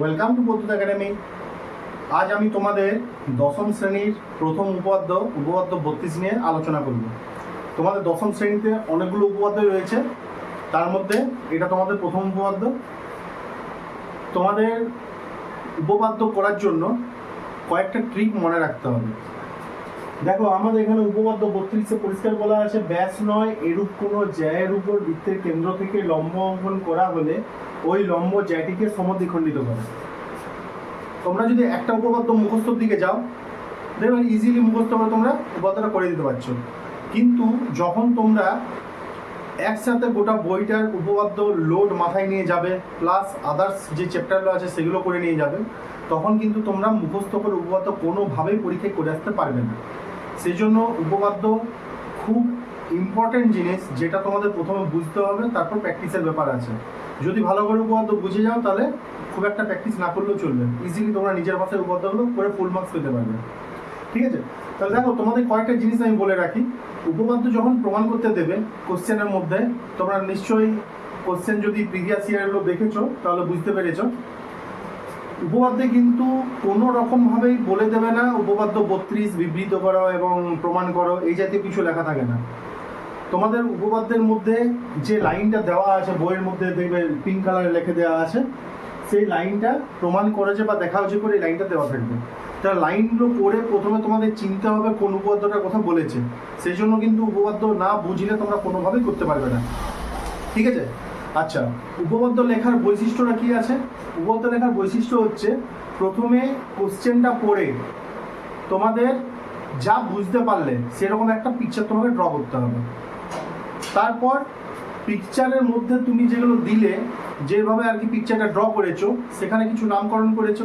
Welcome to পদ্মুত academy আজ আমি তোমাদের দশম শ্রেণির প্রথম উপপাদ্য উপপাদ্য বত্রিশ নিয়ে আলোচনা করব। তোমাদের দশম শ্রেণীতে অনেকগুলো উপপাদ্য রয়েছে। তার মধ্যে এটা তোমাদের প্রথম উপপাদ্য। তোমাদের উপপাদ্য করার জন্য কয়েকটা ট্রিক মনে রাখতে হবে। দেখো, আমাদের এখানে উপপাদ্য বত্রিশে পরিষ্কার বলা আছে, ব্যাস নয়, এরূপ কোনো জ্যায়ের উপর বৃত্তের কেন্দ্র থেকে লম্ব অঙ্কন করা হলে ওই লম্ব জ্যাটিকে সমদ্বিখণ্ডিত করে। তোমরা যদি একটা উপপাদ্য মুখস্থর দিকে যাও, দেখবে ইজিলি মুখস্থ করে তোমরা উপপাদ্যটা করে দিতে পারছ। কিন্তু যখন তোমরা একসাথে গোটা বইটার উপপাদ্য লোড মাথায় নিয়ে যাবে প্লাস আদার্স যে চ্যাপ্টারগুলো আছে সেগুলো করে নিয়ে যাবে, তখন কিন্তু তোমরা মুখস্থ করে উপপাদ্য কোনোভাবেই পরীক্ষায় করে আসতে পারবে না। সেই জন্য উপপাদ্য খুব ইম্পর্টেন্ট জিনিস যেটা তোমাদের প্রথমে বুঝতে হবে, তারপর প্র্যাকটিসের ব্যাপার আছে। যদি ভালো করে উপপাদ্য বুঝে যাও, তাহলে খুব একটা প্র্যাকটিস না করলেও চলবে। ইজিলি তোমরা নিজের ভাষায় উপপাদ্যগুলো করে ফুল মার্কস পেতে পারবে। ঠিক আছে? তাহলে দেখো, তোমাদের কয়েকটা জিনিস আমি বলে রাখি। উপপাদ্য যখন প্রমাণ করতে দেবে কোশ্চেনের মধ্যে, তোমরা নিশ্চয়ই কোশ্চেন যদি প্রিভিয়াস ইয়ারগুলো দেখেছ, তাহলে বুঝতে পেরেছ। উপপাদ্যে কিন্তু কোনো রকমভাবেই বলে দেবে না, উপপাদ্য বত্রিশ বিবৃত করো এবং প্রমাণ করো, এই জাতীয় কিছু লেখা থাকে না। তোমাদের উপপাদ্যের মধ্যে যে লাইনটা দেওয়া আছে, বইয়ের মধ্যে দেখবে পিঙ্ক কালারে লিখে দেওয়া আছে, সেই লাইনটা প্রমাণ করেছে বা দেখা হচ্ছে করে এই লাইনটা দেওয়া থাকবে। তার লাইনগুলো পড়ে প্রথমে তোমাদের চিনতে হবে কোন উপপাদ্যটা কথা বলেছে। সেই জন্য কিন্তু উপপাদ্য না বুঝলে তোমরা কোনোভাবেই করতে পারবে না। ঠিক আছে? আচ্ছা উপপাদ্য লেখার বৈশিষ্ট্যটা কি আছে? উপপাদ্য লেখার বৈশিষ্ট্য হচ্ছে, প্রথমে কোশ্চেনটা পড়ে। তোমাদের যা বুঝতে পারলে, সেরকম একটা পিকচার তোমাকে ড্র করতে হবে। তারপর পিকচারের মধ্যে তুমি যেগুলো দিলে, যেভাবে আর কি পিকচারটা ড্র করেছ, সেখানে কিছু নামকরণ করেছ।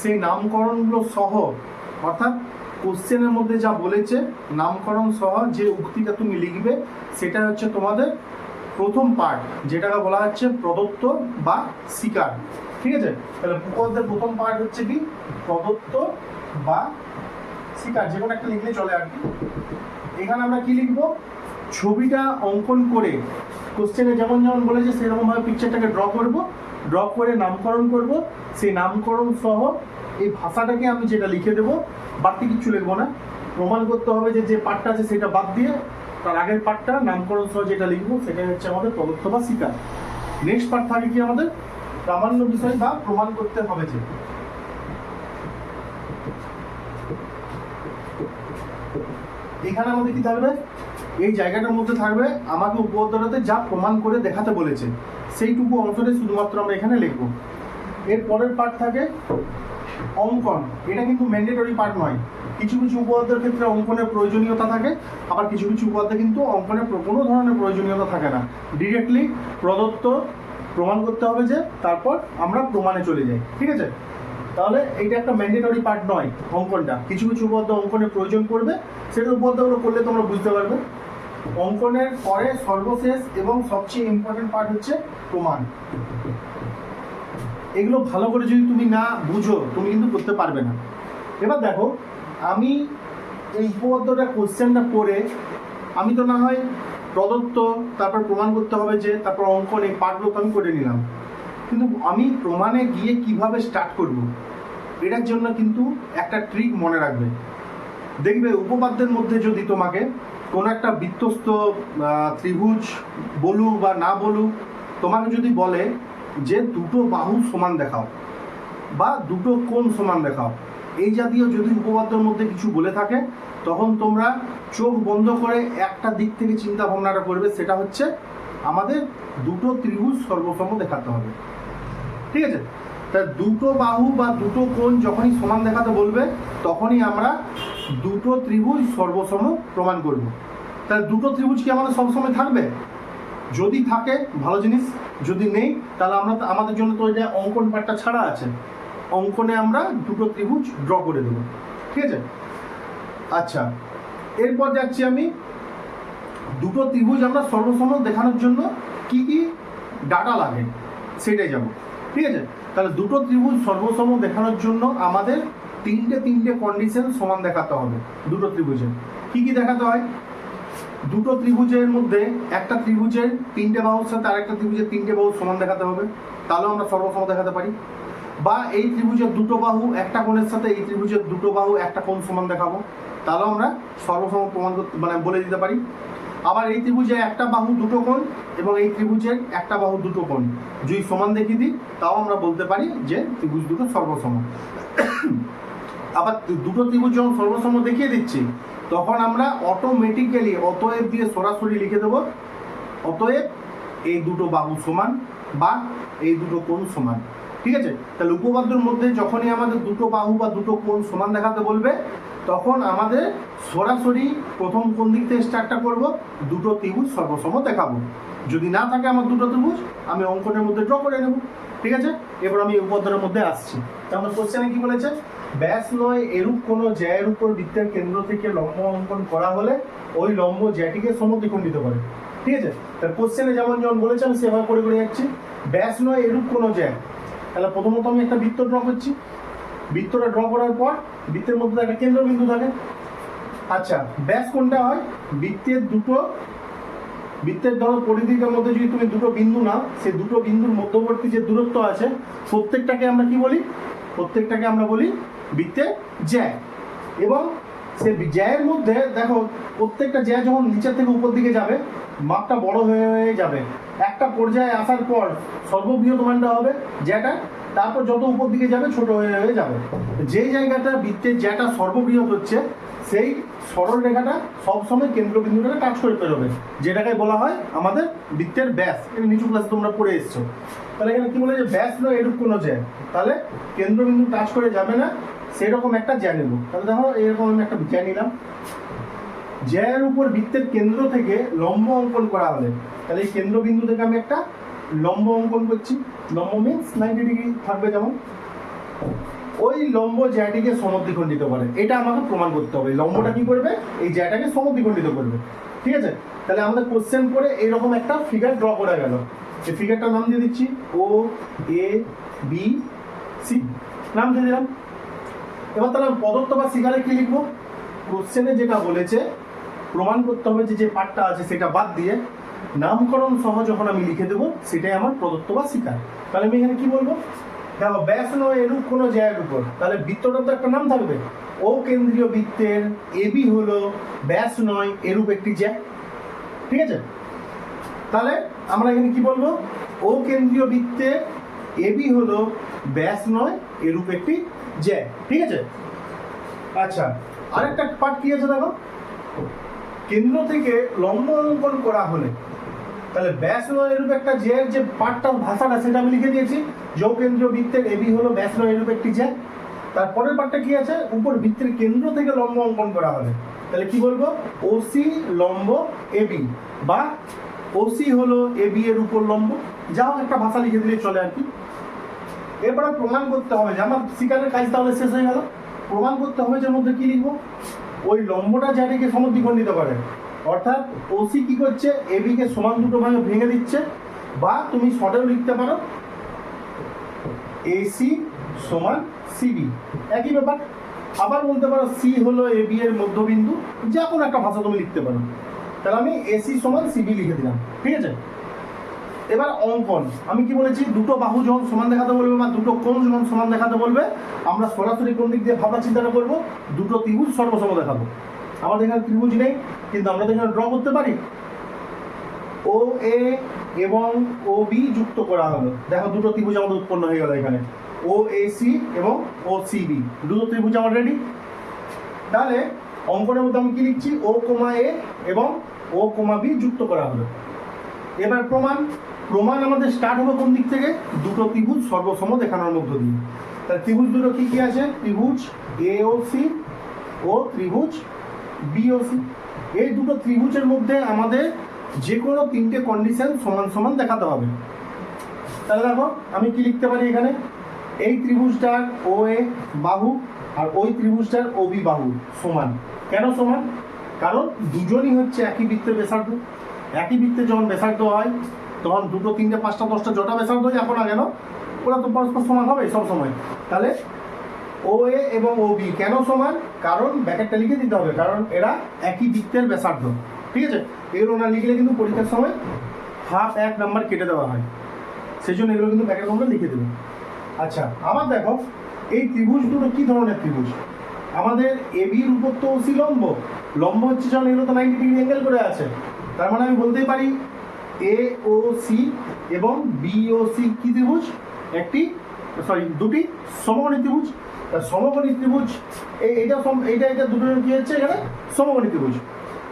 সেই নামকরণগুলো সহ, অর্থাৎ কোশ্চেনের মধ্যে যা বলেছে, নামকরণ সহ যে উক্তিটা তুমি লিখবে সেটা হচ্ছে তোমাদের প্রথম পার্ট যেটাকে বলা হচ্ছে প্রদত্ত বা শিকার ঠিক আছে? তাহলে উপপাদ্যের প্রথম পার্ট হচ্ছে কি? প্রদত্ত বা শিকার যে কোনো একটা লিখলে চলে আর কি। এখানে আমরা কি লিখব? ছবিটা অঙ্কন করে কোশ্চেনে যেমন যেমন বলেছে, সেরকমভাবে পিকচারটাকে ড্র করব। ড্র করে নামকরণ করব। সেই নামকরণ সহ এই ভাষাটাকে আমি যেটা লিখে দেবো, বাড়তি কিছু লিখব না। প্রমাণ করতে হবে যে যে পার্টটা আছে সেটা বাদ দিয়ে তার আগের পার্টটা নামকরণ সহ যেটা লিখব, সেটাই হচ্ছে আমাদের প্রদত্ত বা স্বীকার। নেক্সট পার্ট থাকে কি আমাদের? প্রামাণ্য বিষয় বা প্রমাণ করতে হবে যে। এখানে আমাদের কি থাকবে? এই জায়গাটার মধ্যে থাকবে আমাকে উপপাদ্যটাতে যা প্রমাণ করে দেখাতে বলেছে, সেইটুকু অংশটাই শুধুমাত্র আমরা এখানে লিখব। এর পরের পার্ট থাকে অঙ্কন। এটা কিন্তু ম্যান্ডেটরি পার্ট নয়। কিছু কিছু উপপাদ্যের ক্ষেত্রে অঙ্কনের প্রয়োজনীয়তা থাকে, আবার কিছু কিছু উপাদ্যে কিন্তু অঙ্কনের কোনো ধরনের প্রয়োজনীয়তা থাকে না। ডিরেক্টলি প্রদত্ত প্রমাণ করতে হবে যে, তারপর আমরা প্রমাণে চলে যাই, ঠিক আছে? তাহলে এইটা একটা ম্যান্ডেটরি পার্ট নয় অঙ্কনটা। কিছু কিছু উপপাদ্য অঙ্কনের প্রয়োজন পড়বে, সেটা উপপাদ্যগুলো করলে তোমরা বুঝতে পারবে। অঙ্কনের পরে সর্বশেষ এবং সবচেয়ে ইম্পর্টেন্ট পার্ট হচ্ছে প্রমাণ। এগুলো ভালো করে যদি তুমি না বুঝো, তুমি কিন্তু করতে পারবে না। এবার দেখো আমি এই উপপাদ্যটা কোশ্চেনটা পড়ে, আমি তো না হয় প্রদত্ত, তারপর প্রমাণ করতে হবে যে তারপর অঙ্কন এই পার্টগুলো তো আমি করে নিলাম। কিন্তু আমি প্রমাণে গিয়ে কীভাবে স্টার্ট করব, এটার জন্য কিন্তু একটা ট্রিক মনে রাখবে। দেখবে উপপাদ্যের মধ্যে যদি তোমাকে কোনো একটা বৃত্তস্ত ত্রিভুজ বলুক বা না বলুক, তোমাকে যদি বলে যে দুটো বাহু সমান দেখাও বা দুটো কোণ সমান দেখাও এই জাতীয় যদি উপপাদ্যের মধ্যে কিছু বলে থাকে, তখন তোমরা চোখ বন্ধ করে একটা দিক থেকে চিন্তা ভাবনাটা করবে, সেটা হচ্ছে আমাদের দুটো ত্রিভুজ সর্বসম দেখাতে হবে। ঠিক আছে? তা দুটো বাহু বা দুটো কোণ যখনই সমান দেখাতে বলবে, তখনই আমরা দুটো ত্রিভুজ সর্বসম প্রমাণ করব। তাহলে দুটো ত্রিভুজ কি আমাদের সবসময় থাকবে? যদি থাকে, ভালো জিনিস। যদি নেই, তাহলে আমরা আমাদের জন্য তো এটা অঙ্কন পার্টটা ছাড়া আছে। অঙ্কনে আমরা দুটো ত্রিভুজ ড্র করে দেবো। ঠিক আছে? আচ্ছা এরপর যাচ্ছি আমি। দুটো ত্রিভুজ আমরা সর্বসম দেখানোর জন্য কি কি ডাটা লাগে সেটাই যাব ঠিক আছে? তাহলে দুটো ত্রিভুজ সর্বসম দেখানোর জন্য আমাদের তিনটে তিনটে কন্ডিশন সমান দেখাতে হবে দুটো ত্রিভুজের। কি কি দেখাতে হয়? দুটো ত্রিভুজের মধ্যে একটা ত্রিভুজের তিনটে বাহুর সাথে আরেকটা ত্রিভুজের তিনটে বাহু সমান দেখাতে হবে। তাহলেও আমরা সর্বসম দেখাতে পারি। বা এই ত্রিভুজের দুটো বাহু, একটা কোণের সাথে এই ত্রিভুজের দুটো বাহু, একটা কোণ সমান দেখাবো। তাহলেও আমরা সর্বসম প্রমাণ করতে মানে বলে দিতে পারি। আবার এই ত্রিভুজে একটা বাহু, দুটো কোণ, এবং এই ত্রিভুজের একটা বাহু, দুটো কোণ। যদি সমান দেখিয়ে দিই, তাও আমরা বলতে পারি যে ত্রিভুজ দুটো সর্বসম। আবার দুটো ত্রিভুজ যখন সর্বসম দেখিয়ে দিচ্ছি, তখন আমরা অটোমেটিক্যালি অতএব দিয়ে সরাসরি লিখে দেবো, অতএব এই দুটো বাহু সমান বা এই দুটো কোণ সমান। ঠিক আছে? তাহলে উপপাদ্যের মধ্যে যখনই আমাদের দুটো বাহু বা দুটো কোণ সমান দেখাতে বলবে, তখন আমাদের সরাসরি প্রথম কোন দিক থেকে স্টার্টটা করব? দুটো ত্রিভুজ সর্বসম দেখাবো। যদি না থাকে আমার দুটো ত্রিভুজ, আমি অঙ্কনের মধ্যে ড্র করে নেব। ঠিক আছে? এবার আমি উপপাদ্যের মধ্যে আসছি। তাহলে কোশ্চেনে কি বলেছে? ব্যাস নয় এরূপ কোনো জ্যায়ের উপর বৃত্তের কেন্দ্র থেকে লম্ব অঙ্কন করা হলে ওই লম্ব জ্যাটিকে সমদ্বিখণ্ডিত করে। ঠিক আছে? তার কোশ্চেনে যেমন যেমন বলেছে, আমি সেভাবে করে করে যাচ্ছি। ব্যাস নয় এরূপ কোনো জ্যা তাহলে প্রথমত আমি একটা বৃত্ত ড্র করছি। বৃত্তটা ড্র করার পর বৃত্তের মধ্যে একটা কেন্দ্রবিন্দু থাকে। আচ্ছা ব্যাস কোনটা হয়? বৃত্তের দুটো, বৃত্তের ধরো পরিধিটার মধ্যে যদি তুমি দুটো বিন্দু নাও সেই দুটো বিন্দুর মধ্যবর্তী যে দূরত্ব আছে, প্রত্যেকটাকে আমরা কি বলি? প্রত্যেকটাকে আমরা বলি বৃত্তের জ্যা এবং সে জ্যায়ের মধ্যে, দেখো, প্রত্যেকটা জ্যা যখন নিচের থেকে উপর দিকে যাবে, মাপটা বড় হয়ে হয়ে যাবে। একটা পর্যায়ে আসার পর সর্ববৃহৎ মানটা হবে জ্যাটা, তারপর যত উপর দিকে যাবে, ছোট হয়ে হয়ে যাবে। যেই জায়গাটা বৃত্তের জ্যাটা সর্ববৃহৎ হচ্ছে, সেই সরল রেখাটা সবসময় কেন্দ্রবিন্দুটাকে টাচ করে বেরোবে যেটাকে বলা হয় আমাদের বৃত্তের ব্যাস। এটা নিচু ক্লাসে তোমরা পড়ে এসছো। তাহলে এখানে কি বলে যে ব্যাস নয়, এরূপ কোনো জ্যা। তাহলে কেন্দ্রবিন্দু টাচ করে যাবে না সেরকম একটা জ্যা নেব তাহলে দেখো, এরকম আমি একটা জ্যা নিলাম। জ্যায়ের উপর বৃত্তের কেন্দ্র থেকে লম্ব অঙ্কন করা হলে, তাহলে এই কেন্দ্রবিন্দু থেকে আমি একটা লম্ব অঙ্কন করছি। লম্ব মিন্স নাইনটি ডিগ্রি থাকবে যেমন। ওই লম্ব জ্যাটিকে সমদ্বিখণ্ডিত করে। এটা আমাকে প্রমাণ করতে হবে। লম্বটা কি করবে? এই জ্যাটাকে সমদ্বিখণ্ডিত করবে। ঠিক আছে? তাহলে আমাদের কোশ্চেন করে এরকম একটা ফিগার ড্র করা গেল। এই ফিগারটার নাম দিয়ে দিচ্ছি। ও এ বি সি নাম দিয়ে দিলাম। এবার তাহলে পদত্ব বা শিকারে কি লিখব? কোশ্চেনে যেটা বলেছে, প্রমাণ করতে হবে যে যে পার্টটা আছে সেটা বাদ দিয়ে নামকরণ সহ যখন আমি লিখে দেবো, সেটাই আমার প্রদত্ত বা শিকার তাহলে আমি এখানে কি বলব? দেখো, ব্যাস নয়, এরূপ কোনো জায়গার উপর। তাহলে বৃত্তটার তো একটা নাম থাকবে। ও কেন্দ্রীয় বৃত্তের এবি হলো ব্যাস নয়, এরূপ একটি জ্যা। ঠিক আছে? তাহলে আমরা এখানে কি বলব? ও কেন্দ্রীয় বৃত্তে এবি হলো ব্যাস নয়, এরূপ একটি জ্যা, ঠিক আছে? আচ্ছা আরেকটা পার্ট কি আছে দেখো? কেন্দ্র থেকে লম্ব অঙ্কন করা হলে, তাহলে ব্যাস নয়, এরূপ একটা জ্যা যে পার্টটা ভাষাটা, সেটা আমি লিখে দিয়েছি। যৌ কেন্দ্রীয় বৃত্তের এবি হলো ব্যাস নয়, এরূপ একটি জ্যা। তারপরের পার্টটা কি আছে? উপর বৃত্তের কেন্দ্র থেকে লম্ব অঙ্কন করা হলে। তাহলে কি বলব? ওসি লম্ব এবি বা ওসি হলো এ বি এর উপর লম্ব। যাও একটা ভাষা লিখে দিলে চলে আর কি। এরপরে প্রমাণ করতে হবে যে আমার শিকারের কাজ তাহলে শেষ হয়ে গেল। প্রমাণ করতে হবে যে মধ্যে কি লিখব। ওই লম্বটা যাটিকে সমদ্বিখণ্ডিত করে। অর্থাৎ ওসি কি করছে? এবি কে সমান দুটো ভাগে ভেঙে দিচ্ছে। বা তুমি শর্টেও লিখতে পারো। এসি সমান সিবি একই ব্যাপার। আবার বলতে পারো সি হলো এবি এর মধ্যবিন্দু। যে কোনো একটা ভাষা তুমি লিখতে পারো। তাহলে আমি এসি সমান সিবি লিখে দিলাম, ঠিক আছে? এবার অঙ্কন, আমি কি বলেছি? দুটো বাহু যখন সমান দেখাতে বলবে বা দুটো কোণ যখন সমান দেখাতে বলবে, আমরা সরাসরি কোন দিক দিয়ে ভাবনা চিন্তাটা করব? দুটো ত্রিভুজ সর্বসম দেখাবো। আমাদের এখানে ত্রিভুজ নেই, কিন্তু আমরা তো এখানে ড্র করতে পারি। ও এ এবং ও বি যুক্ত করা হলো। দেখো, দুটো ত্রিভুজ আমাদের উৎপন্ন হয়ে গেল এখানে। ও এ সি এবং ও সি বি দুটো ত্রিভুজ আমার রেডি তাহলে অঙ্কনের মধ্যে আমি কি লিখছি? ও কোমা এ এবং ও কোমা বি যুক্ত করা হলো। এবার প্রমাণ প্রমাণ আমাদের স্টার্ট হবে কোন দিক থেকে? দুটো ত্রিভুজ সর্বসম দেখানোর মধ্য দিয়ে। তাহলে ত্রিভুজ দুটো কি কি আছে? ত্রিভুজ এ ও সি ও ত্রিভুজ বি ও সি এই দুটো ত্রিভুজের মধ্যে আমাদের যে কোনো তিনটে কন্ডিশন সমান সমান দেখাতে হবে। তাহলে দেখো, আমি কি লিখতে পারি এখানে? এই ত্রিভুজটার ও এ বাহু আর ওই ত্রিভুজটার ও বি বাহু সমান। কেন সমান? কারণ দুজনই হচ্ছে একই বৃত্তের ব্যাসার্ধ। একই বৃত্তে যখন ব্যাসার্ধ হয়, তখন দুটো, তিনটে, পাঁচটা, দশটা জটা ব্যাসার্ধ হয়, এখন না কেন? ওরা তো পরস্পর সমান হবে সব সময়। তাহলে ও এ এবং ও বি কেন সমান? কারণ ব্যাকেটটা লিখে দিতে হবে, কারণ এরা একই বৃত্তের ব্যাসার্ধ। ঠিক আছে? এগুলো না লিখলে কিন্তু পরীক্ষার সময় হাফ এক নাম্বার কেটে দেওয়া হয়। সেই জন্য এগুলো কিন্তু ব্যাকেট তোমরা লিখে দেবে। আচ্ছা আবার দেখো, এই ত্রিভুজ দুটো কি ধরনের ত্রিভুজ? আমাদের এবির উপর তো ওসি লম্ব। লম্ব হচ্ছে যখন এগুলো তো নাইনটি ডিগ্রি অ্যাঙ্গেল করে আছে। তার মানে আমি বলতেই পারি এ ও সি এবং বি ও সি কি ত্রিভুজ? একটি সরি দুটি সমকোণী ত্রিভুজ। তা সমকোণী ত্রিভুজ এই এইটা এইটা এটা দুটো কি হচ্ছে এখানে? সমকোণী ত্রিভুজ।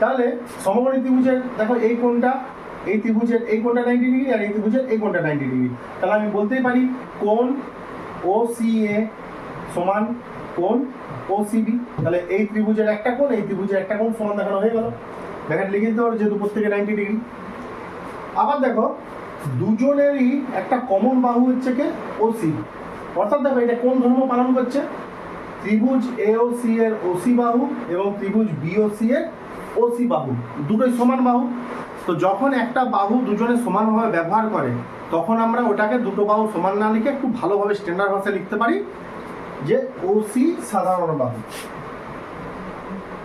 তাহলে সমকোণী ত্রিভুজের, দেখো এই কোণটা, এই ত্রিভুজের, এই কোণটা নাইনটি ডিগ্রি আর এই ত্রিভুজের এই কোণটা নাইনটি ডিগ্রি তাহলে আমি বলতেই পারি কোণ ও সি এ সমান কোণ ও সিবি তাহলে এই ত্রিভুজের একটা কোণ, এই ত্রিভুজের একটা কোণ, সমান দেখানো হয়ে গেল। দেখাটা লিখে দিতে পারো যেহেতু প্রত্যেকে নাইনটি ডিগ্রি আবার দেখো, দুজনেরই একটা কমন বাহু হচ্ছে কে? সি অর্থাৎ দেখো, এটা কোন ধর্ম পালন করছে? ত্রিভুজ এ ও সি এর ওসি বাহু এবং ত্রিভুজ বি ও সি এর ওসি বাহু। দুটোই সমান বাহু। তো যখন একটা বাহু দুজনে সমানভাবে ব্যবহার করে, তখন আমরা ওটাকে দুটো বাহু সমান না লিখে একটু ভালোভাবে স্ট্যান্ডার্ড ভাষায় লিখতে পারি। যে ওসি সাধারণ বাহু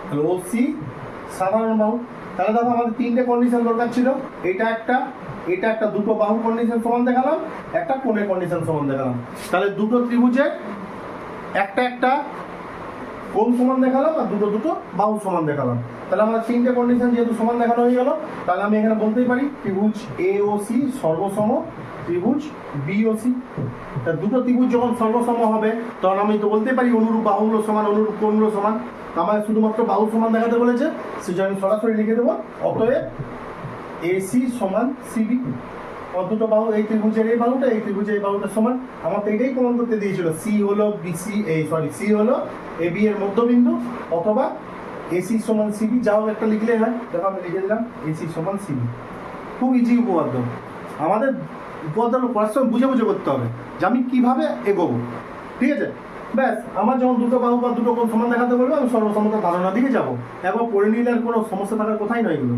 তাহলে ওসি সাধারণ বাহু তাহলে দেখো আমাদের তিনটে কন্ডিশন দরকার ছিল। এটা একটা এটা একটা দুটো বাহু কন্ডিশন সমান দেখালাম, একটা কোণের কন্ডিশন সমান দেখালাম। তাহলে দুটো ত্রিভুজের একটা একটা কোণ সমান দেখালাম আর দুটো দুটো বাহু সমান দেখালাম। তাহলে আমার তিনটে কন্ডিশন যেহেতু সমান দেখানো হয়ে গেল, তাহলে আমি এখানে বলতেই পারি ত্রিভুজ এ ও সি সর্বসম ত্রিভুজ বি ও সি তা দুটো ত্রিভুজ যখন সর্বসম হবে, তখন আমি তো বলতেই পারি অনুরূপ বাহুগুলো সমান, অনুরূপ কোণগুলো সমান। আমায় শুধুমাত্র বাহু সমান দেখাতে বলেছে সেটা আমি সরাসরি লিখে দেবো, অতএব এসি সমান সিবি দুটো বাহু এই ত্রিভুজের এই বাহুটা, এই ত্রিভুজের এই বাহুটা সমান। আমার তো এটাই প্রমাণ করতে দিয়েছিল সি হলো বিসি এই সরি সি হলো এ বি এর মধ্যবিন্দু, অথবা এসি সমান সিবি যাও একটা লিখলে হয়। দেখো, আমি লিখে দিলাম এসি সমান সিবি খুব ইজি উপপাদ্য। আমাদের উপপাদ্য করার সময় বুঝে বুঝে করতে হবে যে আমি কীভাবে এগোবো। ঠিক আছে? ব্যাস, আমার যখন দুটো বাহু বা দুটো কোণ সমান দেখাতে বলবে, আমি সর্বসম্মত ধারণা দিকে যাব। একবার পড়ে নিলে আর কোনো সমস্যা থাকার কোথায় নয় এগুলো।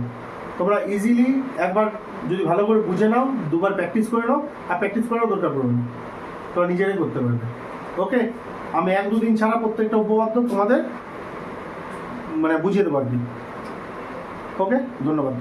তোমরা ইজিলি একবার যদি ভালো করে বুঝে নাও, দুবার প্র্যাকটিস করে নাও, আর প্র্যাকটিস করার দরকার পড়বে না। তোমরা নিজেরাই করতে পারবে। ওকে? আমি এক দুদিন ছাড়া প্রত্যেকটা উপপাদ্য তোমাদের মানে বুঝিয়ে দেবো আর কি। ওকে? ধন্যবাদ।